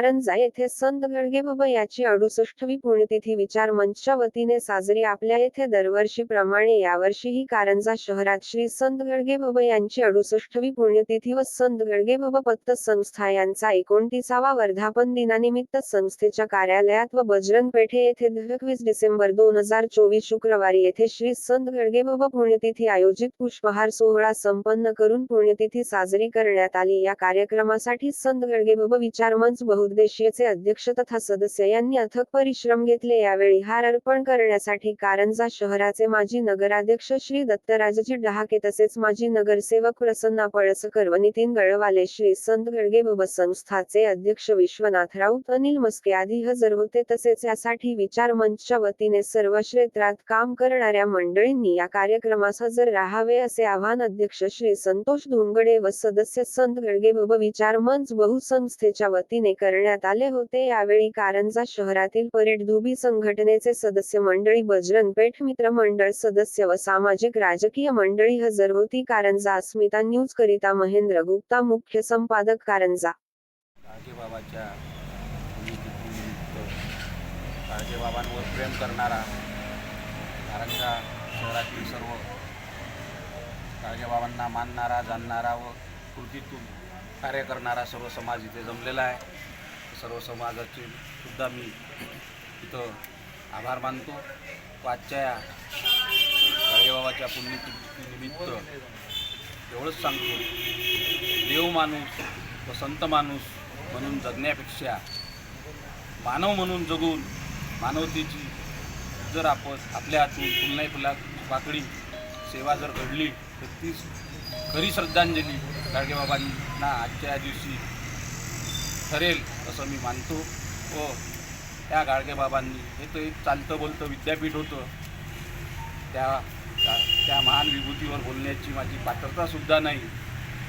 कारंजा येथे संत गाडगेबाबा याची अडुसष्टवी पुण्यतिथी विचार मंचच्या वतीने साजरी आपल्या येथे दरवर्षी प्रमाणे यावर्षीही कारंजा शहरात श्री संत गाडगेबाबा यांची अडुसष्टवी पुण्यतिथी व संत गाडगेबाबा पत्त संस्था यांचा एकोणतीसावा वर्धापन दिनानिमित्त संस्थेच्या कार्यालयात व बजरंग पेठे येथे एकवीस डिसेंबर दोन हजार चोवीस शुक्रवारी येथे श्री संत गाडगेबाबा पुण्यतिथी आयोजित पुष्पहार सोहळा संपन्न करून पुण्यतिथी साजरी करण्यात आली. या कार्यक्रमासाठी संत गाडगेबाबा विचार मंच बहुउद्देशीयचे अध्यक्ष तथा सदस्य यांनी अथक परिश्रम घेतले. यावेळी हार अर्पण करण्यासाठी कारंजा शहराचे माजी नगराध्यक्ष श्री दत्तराजजी डहाके तसेच माजी नगरसेवक प्रसन्ना पळसकर व नितीन गळवाले श्री संत गाडगेबाबा संस्थाचे अध्यक्ष विश्वनाथ राऊत अनिल मस्के आदी हजर होते. तसेच यासाठी विचार मंचच्या वतीने सर्व क्षेत्रात काम करणाऱ्या मंडळींनी या कार्यक्रमास हजर राहावे असे आवाहन अध्यक्ष श्री संतोष धुंगडे व सदस्य संत गाडगेबाबा विचार मंच बहुसंस्थेच्या वतीने करण्यात करण्यात आले होते. यावेळी कारंजा शहरातील परेड धुबी संघटनेचे सदस्य मंडळी बजरंग पेठ मित्र मंडळ सदस्य व सामाजिक राजकीय मंडळी हजर होती. कारंजा अस्मिता न्यूज करिता महेंद्र गुप्ता मुख्य संपादक कारंजा. काळजीबाबाच्या प्रेम करणारा कारंजा शहरातील सर्व काळजीबाबांना मानणारा जाणणारा व कृतीतून कार्य करणारा सर्व समाज इथे जमलेला आहे. सर्व समाजाचे सुद्धा मी इथं आभार मानतो. व आजच्या या निमित्त पुण्यतिथीनिमित्त एवढंच सांगतो देव माणूस व संत माणूस म्हणून जगण्यापेक्षा मानव म्हणून जगून मानवतेची जर आपण आपल्या हातून फुलनाई फुला पाकळी सेवा जर घडली तर तीच खरी श्रद्धांजली गाडगेबाबांना आजच्या या दिवशी ठरेल असं मी मानतो. व त्या गाडगेबाबांनी हे तर एक चालतं बोलतं विद्यापीठ होतं. त्या त्या- त्या महान विभूतीवर बोलण्याची माझी पात्रतासुद्धा नाही.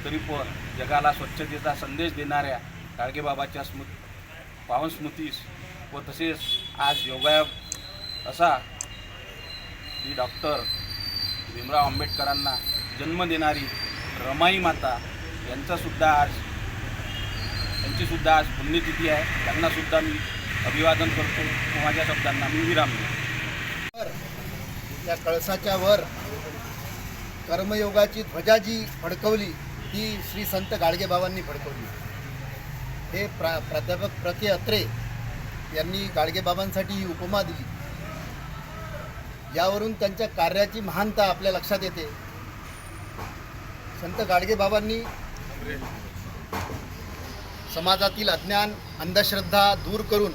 तरी पण जगाला स्वच्छतेचा संदेश देणाऱ्या गाडगेबाबाच्या स्मृ पावनस्मृतीस व तसेच आज योगायोग असा की डॉक्टर भीमराव आंबेडकरांना जन्म देणारी रमाई माता यांचासुद्धा आज त्यांचीसुद्धा आज पुण्यतिथी आहे. त्यांनासुद्धा मी अभिवादन करतो. माझ्या शब्दांना मी विराम देतो. या कळसाच्या वर कर्मयोगाची ध्वजा जी फडकवली ती श्री संत गाडगेबाबांनी फडकवली. हे प्रा प्राध्यापक प्र के अत्रे यांनी गाडगेबाबांसाठी ही उपमा दिली. यावरून त्यांच्या कार्याची महानता आपल्या लक्षात येते. संत गाडगेबाबांनी समाजातील अज्ञान अंधश्रद्धा दूर करून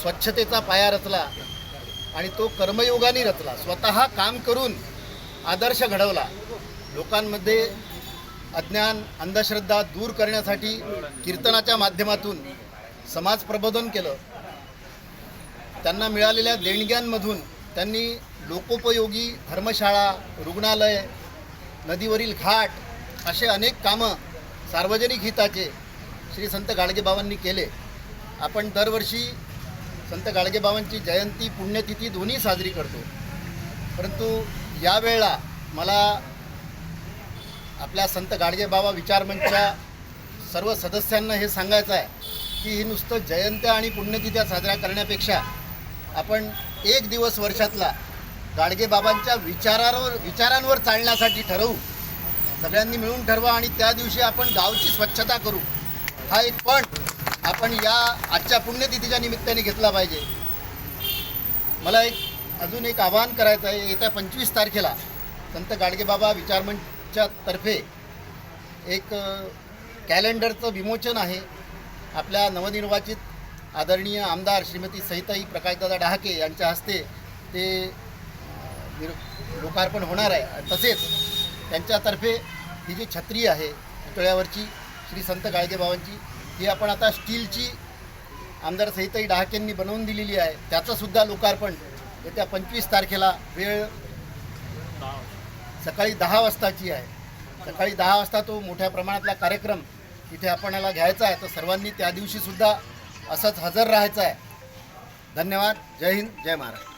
स्वच्छतेचा पाया रचला आणि तो कर्मयोगाने रचला. स्वतः काम करून आदर्श घडवला. लोकांमध्ये अज्ञान अंधश्रद्धा दूर करण्यासाठी कीर्तनाच्या माध्यमातून समाज प्रबोधन केलं. त्यांना मिळालेल्या देणग्यांमधून त्यांनी लोकोपयोगी धर्मशाळा रुग्णालय नदीवरील घाट असे अनेक कामं सार्वजनिक हिताचे श्री संत गाडगेबाबांनी केले. आपण दरवर्षी संत गाडगेबाबांची जयंती पुण्यतिथी दोन्ही साजरी करतो. परंतु यावेळेला मला आपल्या संत गाडगेबाबा विचारमंचच्या सर्व सदस्यांना हे सांगायचं आहे की ही नुसतं जयंत्या आणि पुण्यतिथ्या साजऱ्या करण्यापेक्षा आपण एक दिवस वर्षातला गाडगेबाबांच्या विचारांवर विचारांवर चालण्यासाठी ठरवू. सगळ्यांनी मिळून ठरवा आणि त्या दिवशी आपण गावची स्वच्छता करू. हा एक पण आपण या आजच्या पुण्यतिथीच्या निमित्ताने घेतला पाहिजे. मला एक अजून एक आवाहन करायचं आहे. येत्या पंचवीस तारखेला संत गाडगेबाबा विचारमंचच्या तर्फे एक कॅलेंडरचं विमोचन आहे. आपल्या नवनिर्वाचित आदरणीय आमदार श्रीमती सहिताई प्रकाशदादा डहाके यांच्या हस्ते ते लोकार्पण होणार आहे. तसेच त्यांच्यातर्फे ही जी छत्री आहे पुतळ्यावरची श्री संत गाडगेबाबांची ही आपण आता स्टीलची आमदार सहितही डहाकेंनी बनवून दिलेली आहे. त्याचंसुद्धा लोकार्पण येत्या पंचवीस तारखेला वेळ सकाळी दहा वाजताची आहे. सकाळी दहा वाजता तो मोठ्या प्रमाणातला कार्यक्रम इथे आपणाला घ्यायचा आहे. तर सर्वांनी त्या दिवशीसुद्धा असंच हजर राहायचं आहे. धन्यवाद. जय हिंद. जय महाराष्ट्र.